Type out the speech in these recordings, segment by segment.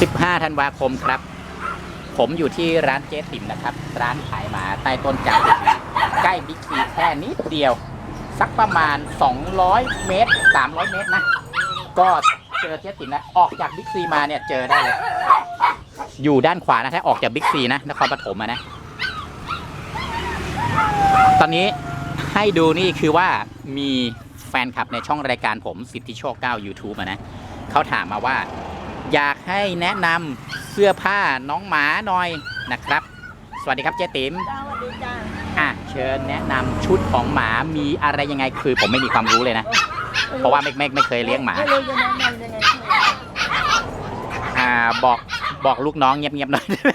15 ธันวาคมครับ ผมอยู่ที่ร้านเจ๊ติ๋มนะครับ ร้านขายหมาใต้ต้นจามใกล้บิ๊กซีแค่นิดเดียว สักประมาณ 200 เมตร 300 เมตรนะ ก็เจอเจ๊ติ๋มแล้วออกจากบิ๊กซีมาเนี่ยเจอได้เลย อยู่ด้านขวานะถ้าออกจากบิ๊กซีนะนครปฐมนะ ตอนนี้ให้ดูนี่คือว่ามีแฟนคลับในช่องรายการผมสิทธิโชค 9 YouTube อะนะเขาถามมาว่า อยากให้แนะนำเสื้อผ้าน้องหมาหน่อยนะครับ สวัสดีครับเจ๊ติ๋มจ้าสวัสดีจ้าอะเชิญแนะนำชุดของหมามีอะไรยังไงคือผมไม่มีความรู้เลยนะ เพราะว่าไม่ไม่ไม่เคยเลี้ยงหมา ไม่รู้จะแนะนำยังไงอ่าบอกบอกลูกน้องเงียบเงียบๆหน่อยได้ไหม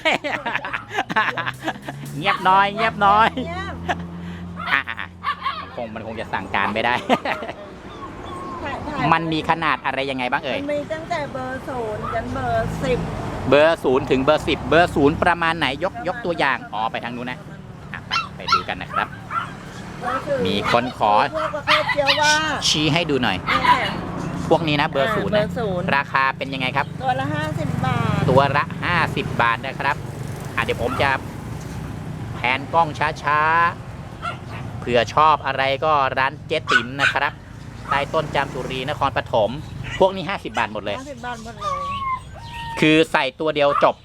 เงียบน้อยเงียบน้อยเนี่ยอะอะอะมันคงมันคงจะสั่งการไม่ได้ถ่ายถ่าย มันมีขนาดอะไรยังไงบ้างเอ่ย มันมีตั้งแต่เบอร์ศูนย์จนเบอร์สิบเบอร์ศูนย์ถึงเบอร์สิบเบอร์ศูนย์ประมาณไหนยกยกตัวอย่าง อ๋อไปทางนู้นนะอะไปไปดูกันนะครับมีคนขอ พวกประเภทเจียวว่าชี้ให้ดูหน่อย เนี่ยค่ะ พวกนี้นะเบอร์ศูนย์เบอนะร์ศูนย์ ราคาเป็นยังไงครับ ตัวละห้าสิบบาท ตัวละ 50 บาทนะครับอะเดี๋ยวผมจะแผนกล้องช้าๆ เผื่อชอบอะไรก็ร้านเจ๊ติ๋มนะครับ ใต้ต้นจามจุรีนครปฐมพวกนี้ 50 บาทหมดเลยห้าสิบบาทหมดเลย คือใส่ตัวเดียวจบ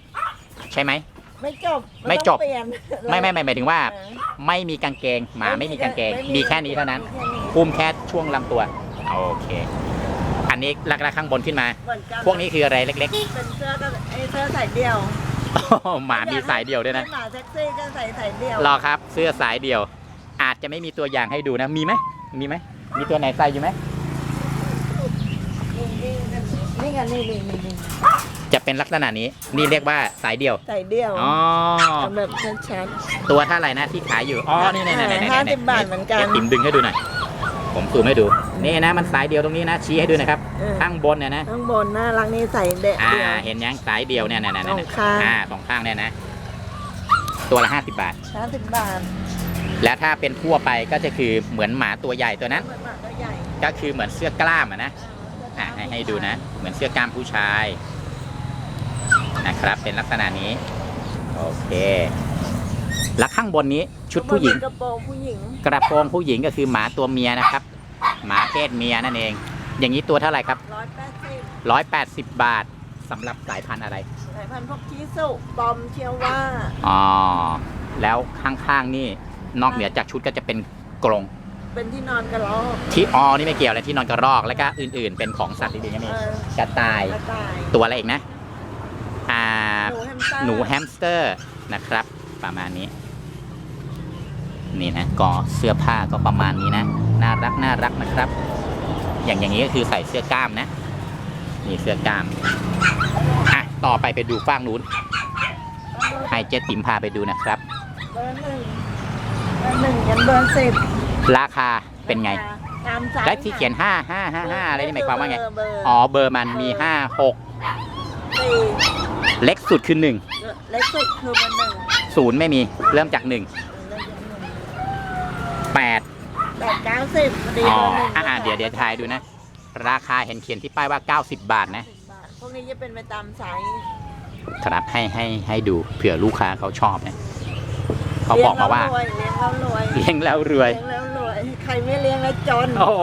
ใช่ไหม ไม่จบไม่จบนต้องเปลี่ยนไม่ไม่ไม่หมายถึงว่า เออไม่มีกางเกงหมาไม่มีกางเกงไมีแค่นี้เท่านั้นมีแค่นี้คุมแค่ช่วงลำตัว โอเค อันนี้ลักๆข้างบนขึ้นมา เหมือนกันพวกนี้คืออะไรเล็กเป็นเสื้อก็ไอเสื้อใส่เดี่ยวๆหมามีสายเดียวด้วยนะให้หมาเซ็กซี่ก็ใส่ใส่เดี่ยวรอครับ เสื้อสายเดียว อาจจะไม่มีตัวอย่างให้ดูนะ มีไหมมีไหม มีตัวไหนใส่อยู่ไหมนี่นี่นี่ไงนี่นี่นี่นี่จะเป็นลักษณะนี้ นี่เรียกว่าสายเดียว ใส่เดี่ยวอ๋อเอาแบบชัด ตัวเท่าไหร่นะที่ขายอยู่ อ๋อ นี่นี่นี่นี่นี่ห้าสิบบาทเหมือนกันดี๋ยวติ๋มดึงให้ดูหน่อย ผมซูมให้ดู นี่นะ มันสายเดียวตรงนี้นะ ชี้ให้ดูนะครับๆเออ ข้างบนเนี่ยนะข้างบนหน้ารังนี่ใส่เด็อ่าเดี่ยวเห็นยังสายเดียวเนี่ยเนี่ยเนี่ยสองเนี่ยข้าง อ่าสองข้างเนี่ยนะ ตัวละ50บาท ห้าสิบบาท และถ้าเป็นทั่วไปก็จะคือเหมือนหมาตัวใหญ่ตัวนั้น เหมือนหมาตัวใหญ่ก็คือเหมือนเสื้อกล้ามอะนะอะให้ให้ดูนะ เหมือนเสื้อกล้ามผู้ชายนะครับ เป็นลักษณะนี้ โอเค แล้วข้างบนนี้ชุดผู้หญิงกระโปรงผู้หญิงกระโปรงผู้หญิงก็คือหมาตัวเมียนะครับ หมาเพศเมียนั่นเอง อย่างนี้ตัวเท่าไหร่ครับร้อยแปดสิบ180 บาทสำหรับสายพันธุ์อะไร สายพันธุ์พวกชิสุบอมเชียวว่า อ๋อ แล้วข้างๆนี่ นอกเหนือจากชุดก็จะเป็นกรงเป็นที่นอนกระรอกที่อ๋อนี่ไม่เกี่ยวเลยที่นอนกระรอกแล้วก็อื่น ๆ เป็นของสัตว์ดีๆก็มีเออกระต่ายกระต่ายตัวอะไรอีกนะอ่าหนูแฮมสเตอร์หนูแฮมสเตอร์นะครับ ประมาณนี้ นี่นะก็เสื้อผ้าก็ประมาณนี้นะน่ารักน่ารักนะครับ อย่างอย่างนี้ก็คือใส่เสื้อกล้ามนะ นี่เสื้อกล้ามอะต่อไปไปดูฟางนู้นให้เจ๊ติ๋มพาไปดูนะครับเบอร์หนึ่งเบอร์ หนึ่งยันเบอร์สิบราคาเป็นไง ตามไซส์และที่เขียน 5 5 5 5 อะไรนี่หมายความว่าไง เบอร์เบอร์อ๋อ เบอร์มันมี 5 สี่6 เล็กสุดคือ 1 เล็กสุดคือเบอร์หนึ่ง0 ไม่มี เริ่มจาก 1 8 แปดเก้าสิบพอดีอ๋อเบอร์หนึ่งอ่าเดี๋ยวเดี๋ยวทายดูนะ ราคาเห็นเขียนที่ป้ายว่า 90 บาทนะ สิบบาทพวกนี้จะเป็นไปตามไซส์ ครับให้ให้ให้ดูเผื่อลูกค้าเขาชอบนะ เขาบอกมาว่าเลี้ยงแล้วรวยเลี้ยงแล้วรวยเลี้ยงแล้วรวย ใครไม่เลี้ยงแล้วจน โอ้โห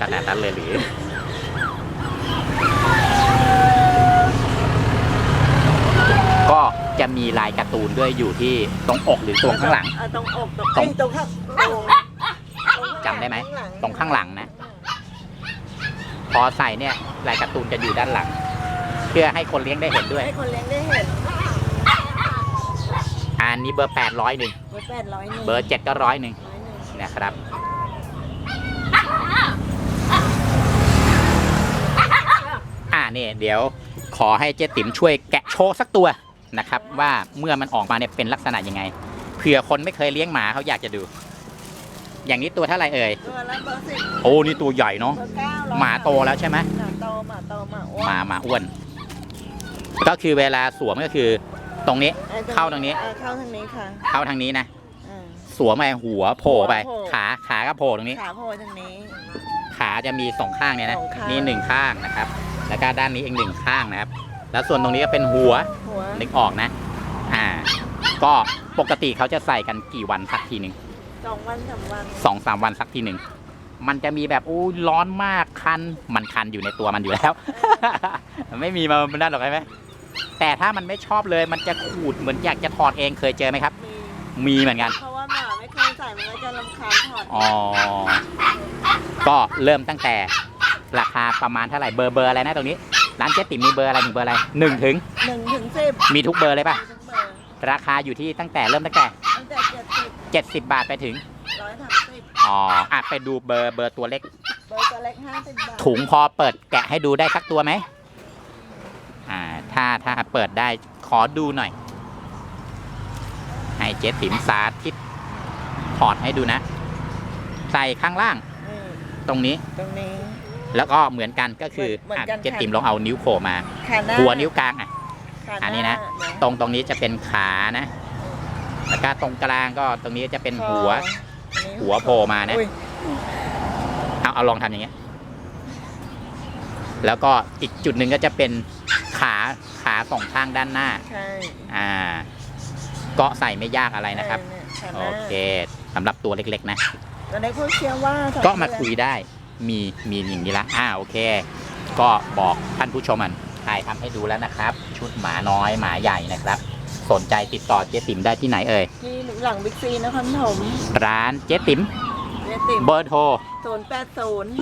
ขนาดนั้นเลยหรือก็จะมีลายการ์ตูนด้วยอยู่ที่ตรงอกหรือตรงข้างหลังเออตรงอกตรงตรงเอ้ยตรงข้างตรงจำได้ไหมข้างลัตรงข้างหลังนะ พอใส่เนี่ยลายการ์ตูนจะอยู่ด้านหลัง เพื่อให้คนเลี้ยงได้เห็นด้วยให้คนเลี้ยงได้เห็น อันนี้เบอร์800หนึ่งเบอร์แปดร้อยหนึ่งเบอร์7ก็ร้อยหนึ่งร้อยหนึ่งนะครับอ่านี่เดี๋ยวขอให้เจ๊ติ๋มช่วยแกะโชว์สักตัวนะครับ ว่าเมื่อมันออกมาเนี่ยเป็นลักษณะยังไงเผื่อคนไม่เคยเลี้ยงหมาเขาอยากจะดู อย่างนี้ตัวเท่าไหร่เอ่ยตัวละเบอร์สิบโอ้นี่ตัวใหญ่เนาะเบอร์เก้าร้อยหมาโตแล้วใช่ไหมหมาโตหมาโตหมาอ้วนหมาหมาอ้วน ก็คือเวลาสวมก็คือ ตรงนี้อ้เข้าตรงนี้เออเข้าทางนี้ค่ะเข้าทางนี้นะ อ่า สวมไปหัวโผล่ไป หัวโผล่ ขาขาก็โผล่ตรงนี้ ขาโผล่ทางนี้ ขาจะมีสองข้างเนี่ยนะสองข้าง นี่หนึ่งข้างนะครับ แล้วก็ด้านนี้อีกหนึ่งข้างนะครับ แล้วส่วนตรงนี้ก็เป็นหัวหัวนึกออกนะ อ่า ก็ปกติเขาจะใส่กันกี่วันสักทีหนึ่งสองวันสามวันสองสามวันสักทีหนึ่งมันจะมีแบบอู้ร้อนมากคันมันคันอยู่ในตัวมันอยู่แล้ว ไม่มีมามันนั่นหรอกใช่ไหม แต่ถ้ามันไม่ชอบเลยมันจะขูดเหมือนอยากจะถอดเองเคยเจอไหมครับ มีมีเหมือนกัน เพราะว่าหมาไม่เคยใส่มันก็จะรำคาญถอดอ๋อ ก็เริ่มตั้งแต่ราคาประมาณเท่าไหร่เบอร์เบอร์อะไรนะตรงนี้ ร้านเจ๊ติ๋มมีเบอร์อะไรถึงเบอร์อะไรหนึ่งถึงหนึ่งถึงสิบมีทุกเบอร์เลยป่ะมีทุกเบอร์ราคาอยู่ที่ตั้งแต่เริ่มตั้งแต่ ตั้งแต่เจ็ดสิบ70 บาทไปถึง ร้อยสามสิบอ๋ออะไปดูเบอร์เบอร์ตัวเล็ก เบอร์ตัวเล็กห้าสิบบาทถุงพอเปิดแกะให้ดูได้สักตัวไหมอ่า ถ้าถ้าเปิดได้ขอดูหน่อย ให้เจ๊ติ๋มสาธิตถอดให้ดูนะ ใส่ข้างล่างนี่ตรงนี้ ตรงนี้ แล้วก็เหมือนกันก็คือเหมือนอะกันเจ๊ค่ะติ๋มลองเอานิ้วโผล่มา ขาหน้าหัวนิ้วกลางอะ ขาหอันนี้นะเยตรงตรงนี้จะเป็นขานะ แล้วก็ตรงกลางก็ตรงนี้จะเป็นหัวอันนี้หัวโผล่มานะ อุ้ยเอาเอาลองทำอย่างเงี้ย แล้วก็อีกจุดหนึ่งก็จะเป็น ขาขาสองข้างด้านหน้า ใช่อ่าก็ใส่ไม่ยากอะไรนะครับ ใช่ยขาหโอน้าเคสำหรับตัวเล็กๆนะตัวเล็กพวกเชียร์ว่าสองก็มาเดือนคุยได้ มีมีอย่างนี้ละ อ่าโอเค ก็บอกท่านผู้ชมมันถ่ายทำให้ดูแล้วนะครับ ชุดหมาน้อยหมาใหญ่นะครับ สนใจติดต่อเจ๊ติ๋มได้ที่ไหนเอ่ย ที่หลังบิ๊กซีนครปฐมร้านเจ๊ติ๋มเจติมเบอร์โทร ศูนย์แปดศูนย์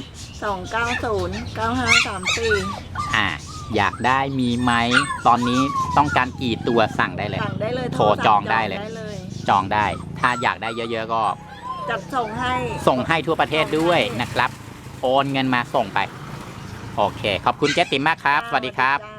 สองเก้าศูนย์เก้าห้าสามสี่อ่า อยากได้มีไหมตอนนี้ต้องการกี่ตัวสั่งได้เลย สั่งได้เลยโทรจองได้เลยได้เลย จองได้ ถ้าอยากได้เยอะๆก็ จัดส่งให้ ส่งให้ทั่วประเทศด้วยนะครับ โอนเงินมาส่งไป โอเค ขอบคุณเจ๊ติ๋มมากครับ สวัสดีครับ จ้า